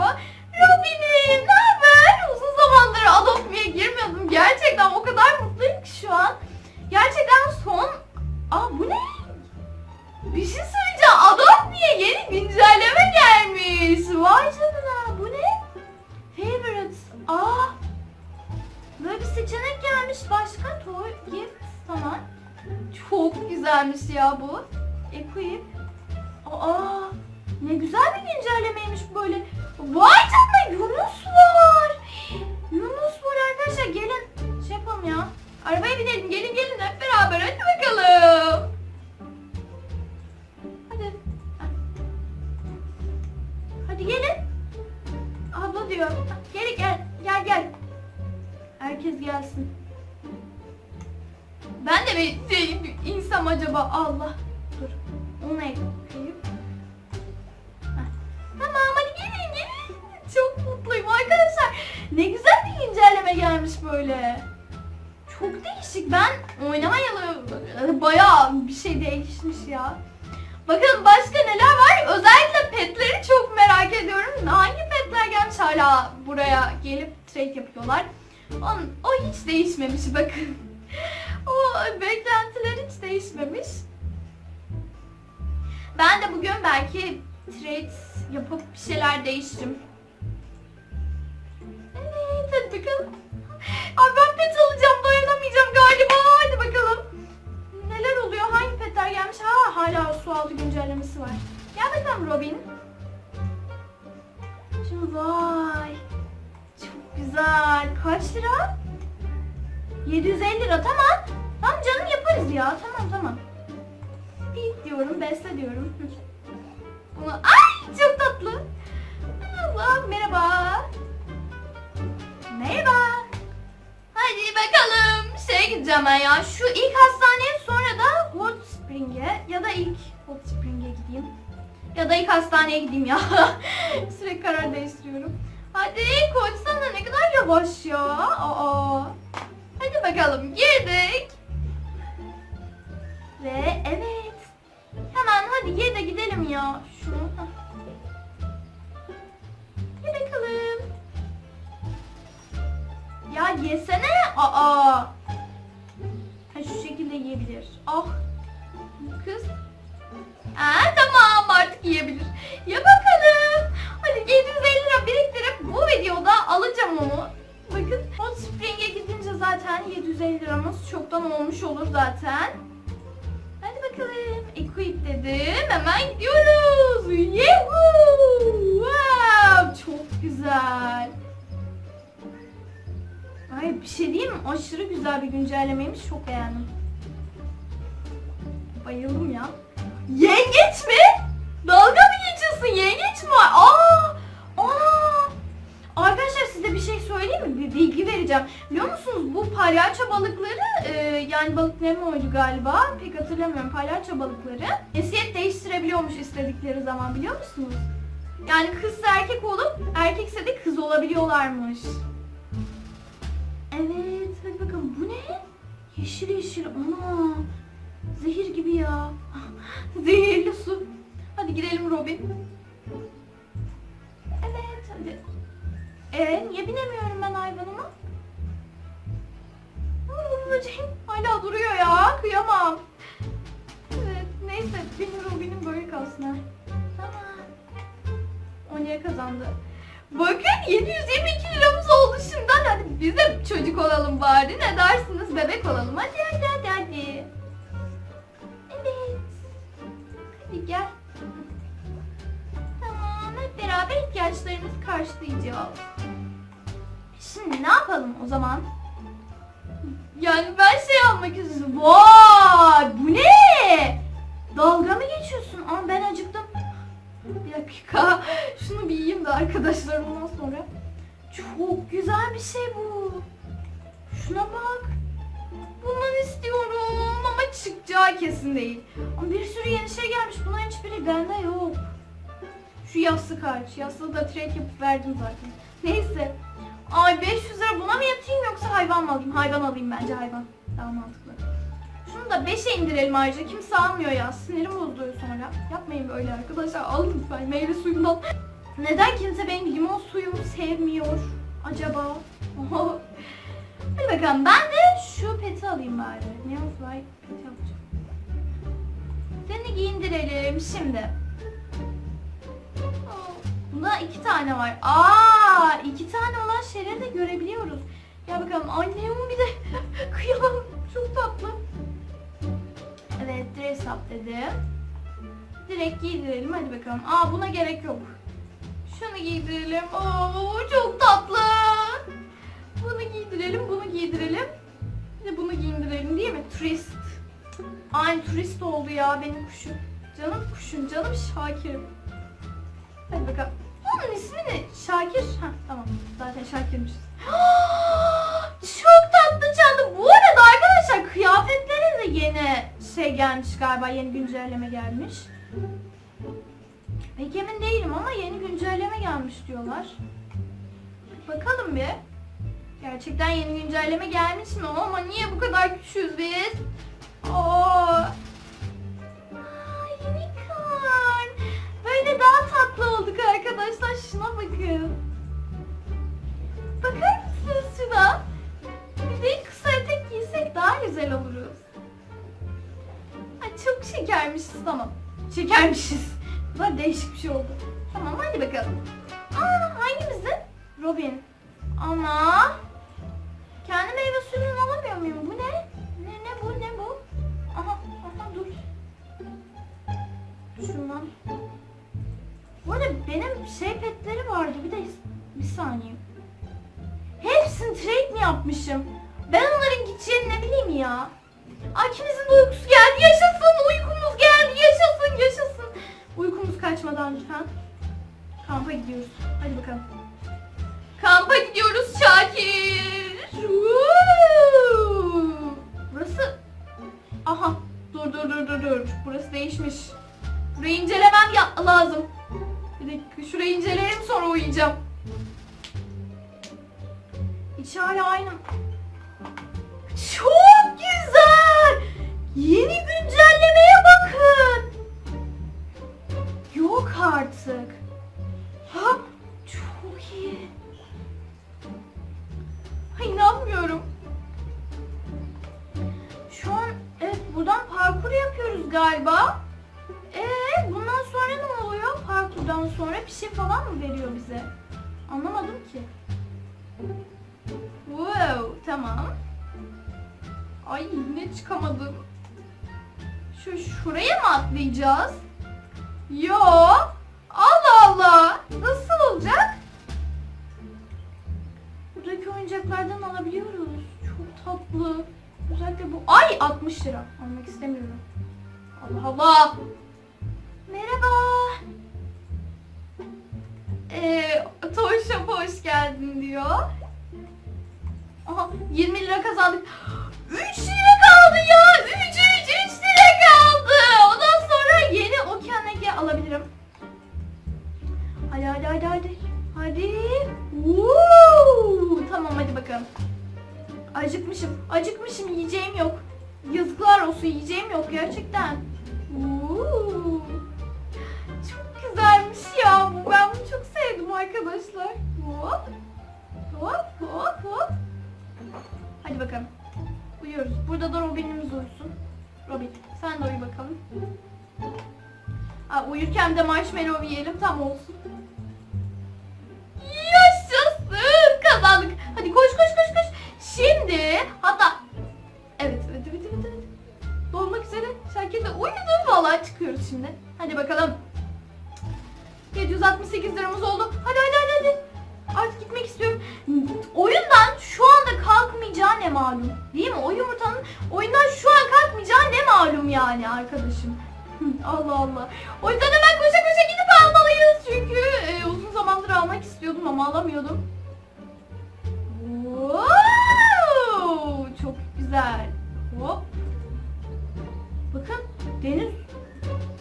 galiba. Robin'im ne haber? Uzun zamandır Adopt girmiyordum. Gerçekten o kadar mutluyum ki şu an. Gerçekten son... Aa bu ne? Bir şey söyleyeceğim. Adopt yeni güncelleme gelmiş. Vay canına bu ne? Favorites. Aa. Böyle bir seçenek gelmiş. Başka toy gift falan. Çok güzelmiş ya bu. Equip. Aa. Ne güzel bir güncellemeymiş böyle. Vay canına Yunus var. Yunus var arkadaşlar gelin şey yapalım ya. Arabaya binelim gelin gelin hep beraber hadi bakalım. Hadi. Hadi gelin. Abla diyor. Gel gel gel gel. Herkes gelsin. Ben de bir, insan acaba Allah. Dur. Onu ekleyeyim. Ne güzel bir güncelleme gelmiş böyle. Çok değişik. Ben oynamayalı bayağı bir şey değişmiş ya. Bakalım başka neler var? Özellikle petleri çok merak ediyorum. Hangi petler gelmiş hala buraya gelip trade yapıyorlar. On, o hiç değişmemiş bakın. O beklentiler hiç değişmemiş. Ben de bugün belki trade yapıp bir şeyler değiştiririm. Hadi bakalım. Ay ben pet alacağım dayanamayacağım galiba. Hadi bakalım. Neler oluyor? Hangi petler gelmiş? Ha hala su altı güncellemesi var. Gel bakalım Robin. Şimdi vay. Çok güzel. Kaç lira? 750 lira tamam. Tamam canım yaparız ya. Tamam tamam. Feed diyorum, besle diyorum. Ay çok tatlı. Allah merhaba. Merhaba. Hadi bakalım. Şeye gideceğim ben ya. Şu ilk hastaneye sonra da Hot Spring'e ya da ilk Hot Spring'e gideyim. Ya da ilk hastaneye gideyim ya. Sürekli karar değiştiriyorum. Hadi koçsana ne kadar yavaş ya. Aa. Hadi bakalım girdik. Ve evet. Hemen hadi ye de gidelim ya. Şunu. Aa. Ha, şu şekilde yiyebilir. Bu Kız. Aa, tamam artık yiyebilir. Ya bakalım. Hadi 750 lira biriktirip bu videoda alacağım onu. Bakın Hot Spring'e gidince zaten 750 liramız çoktan olmuş olur zaten. Hadi bakalım. Equip dedim. Hemen gidiyoruz. Yuhuu. Wow. Çok güzel. Ay bir şey diyeyim mi? Aşırı güzel bir güncellemeymiş. Çok beğendim. Bayıldım ya. Yengeç mi? Dalga mı geçiyorsun? Yengeç mi? Aa! Aa! Arkadaşlar size bir şey söyleyeyim mi? Bir bilgi vereceğim. Biliyor musunuz bu palyaço balıkları e, yani balık Nemo'ydu galiba. Pek hatırlamıyorum. Palyaço balıkları esiyet değiştirebiliyormuş istedikleri zaman biliyor musunuz? Yani kızsa erkek olup erkekse de kız olabiliyorlarmış. Evet, hadi bakalım. Bu ne? Yeşil yeşil. Ana. Zehir gibi ya. Zehirli su. Hadi gidelim Robin. Evet, hadi. Ee, niye binemiyorum ben hayvanıma? Aa, Böceğim hala duruyor ya. Kıyamam. Evet, neyse. Benim Robin'im böyle kalsın ha. Tamam. O niye kazandı? Bakın 722 liramız oldu şimdiden. Hadi biz de çocuk olalım bari. Ne dersiniz? Bebek olalım. Hadi hadi hadi hadi. Evet. Hadi gel. Tamam hep beraber ihtiyaçlarımızı karşılayacağız. Şimdi ne yapalım o zaman? Yani ben şey almak istiyorum. Vay bu ne? Dalga mı geçiyorsun? Ama ben acıktım. Bir dakika. Şunu bir yiyeyim de arkadaşlar ondan sonra. Çok güzel bir şey bu. Şuna bak. Bundan istiyorum ama çıkacağı kesin değil. Ama bir sürü yeni şey gelmiş. Bunların hiçbiri bende yok. Şu yastık hariç. Yastığı da trade yapıp verdim zaten. Neyse. Ay 500 lira buna mı yatayım yoksa hayvan mı alayım? Hayvan alayım bence hayvan. Daha mantıklı. Şunu da 5'e indirelim ayrıca. Kimse almıyor ya. Sinirim bozuluyor sonra. Yapmayın böyle arkadaşlar. Alın lütfen meyve suyundan. Neden kimse benim limon suyumu sevmiyor acaba? Hadi bakalım. Ben de şu peti alayım bari. Neon Fly peti alacağım. Seni giyindirelim şimdi. Bunda iki tane var. Aa, iki tane olan şeyleri de görebiliyoruz. Gel bakalım. Ay Neon bir de kıyamam. Çok tatlı. Evet hesap dedim. Direkt giydirelim hadi bakalım. Aa buna gerek yok. Şunu giydirelim. Oo çok tatlı. Bunu giydirelim, bunu giydirelim. Bir de bunu giydirelim değil mi? Turist. Aynı turist oldu ya benim kuşum. Canım kuşum, canım Şakir'im. Hadi bakalım. Onun ismi ne? Şakir. Ha tamam. Zaten Şakir'mişiz. Çok tatlı çanta. Bu arada arkadaşlar kıyafetlere de yeni şey gelmiş galiba. Yeni güncelleme gelmiş. Pek emin değilim ama yeni güncelleme gelmiş diyorlar. Bakalım bir. Gerçekten yeni güncelleme gelmiş mi? Ama niye bu kadar küçüğüz biz? Aa. Ay, unicorn. Böyle daha tatlı olduk arkadaşlar. Şuna bakın. Bakar mısınız şuna? Bir de kısa etek giysek daha güzel oluruz. Ay çok şekermişiz tamam. Şekermişiz. Bu da değişik bir şey oldu. Tamam hadi bakalım. Aa hangimizin? Robin. Ama kendi meyve suyunu alamıyor muyum? Bu ne? Ne ne bu ne bu? Aha aha dur. Şundan. Bu arada benim şey petleri vardı. Bir de bir saniye. Hepsini trade mi yapmışım? Ben onların gideceğini ne bileyim ya. Kaçmadan lütfen. Kampa gidiyoruz. Hadi bakalım. Kampa gidiyoruz Şakir. Woo! Burası... Aha. Dur dur dur dur dur. Burası değişmiş. Burayı incelemem ya lazım. Bir dakika şurayı inceleyelim sonra uyuyacağım. İçi hala aynı. Çok güzel. Yeni Yok artık. Ha, çok iyi. Ay inanmıyorum. Şu an evet buradan parkur yapıyoruz galiba. Ee, bundan sonra ne oluyor? Parkurdan sonra bir şey falan mı veriyor bize? Anlamadım ki. Wow, tamam. Ay yine çıkamadım. Şu şuraya mı atlayacağız? Yo. Allah Allah. Nasıl olacak? Buradaki oyuncaklardan alabiliyoruz. Çok tatlı. Özellikle bu. Ay 60 lira. Almak istemiyorum. Allah Allah. Merhaba. Ee, Toy Shop'a hoş geldin diyor. Aha 20 lira kazandık. 3 lira kaldı ya. 3 3 3 alabilirim. Hadi hadi hadi hadi. Hadi. Woo! Tamam hadi bakalım. Acıkmışım. Acıkmışım yiyeceğim yok. Yazıklar olsun yiyeceğim yok gerçekten. De marshmallow yiyelim tam olsun. Yaşasın kazandık. Hadi koş koş koş koş. Şimdi hatta evet evet evet evet. evet. Dolmak üzere. Şakir de uyudu. Vallahi çıkıyoruz şimdi. Hadi bakalım. 768 liramız oldu. Hadi hadi hadi hadi. Artık gitmek istiyorum. Oyundan şu anda kalkmayacağı ne malum. Değil mi? O yumurtanın oyundan şu an kalkmayacağı ne malum yani arkadaşım. Allah Allah. O yüzden hemen koşa koşa gidip almalıyız. Çünkü e, uzun zamandır almak istiyordum ama alamıyordum. Wow! Çok güzel. Hop. Bakın deniz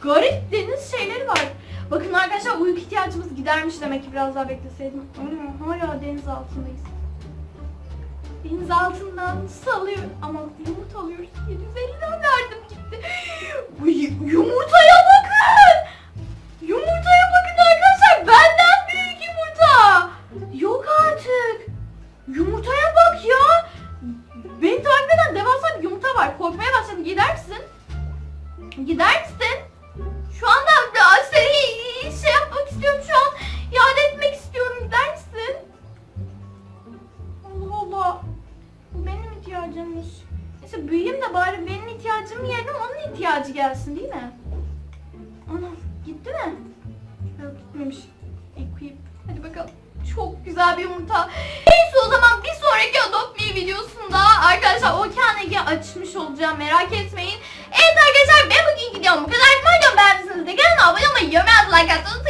garip deniz şeyleri var. Bakın arkadaşlar uyku ihtiyacımız gidermiş demek ki biraz daha bekleseydim. Hala deniz altındayız. Deniz altından salıyor ama yumurta alıyoruz. 750'den verdim gitti. Bu yumurtaya bakın. Yumurtaya bakın arkadaşlar. Benden büyük yumurta. Yok artık. acı gelsin değil mi? Ana gitti mi? Yok gitmemiş. Equip. Hadi bakalım. Çok güzel bir yumurta. Neyse o zaman bir sonraki Adopt Me videosunda arkadaşlar o kanegi açmış olacağım. Merak etmeyin. Evet arkadaşlar ben bugün gidiyorum. Bu kadar. Umarım beğenmişsinizdir. Kanalıma abone olmayı, yorum yazmayı, like atmayı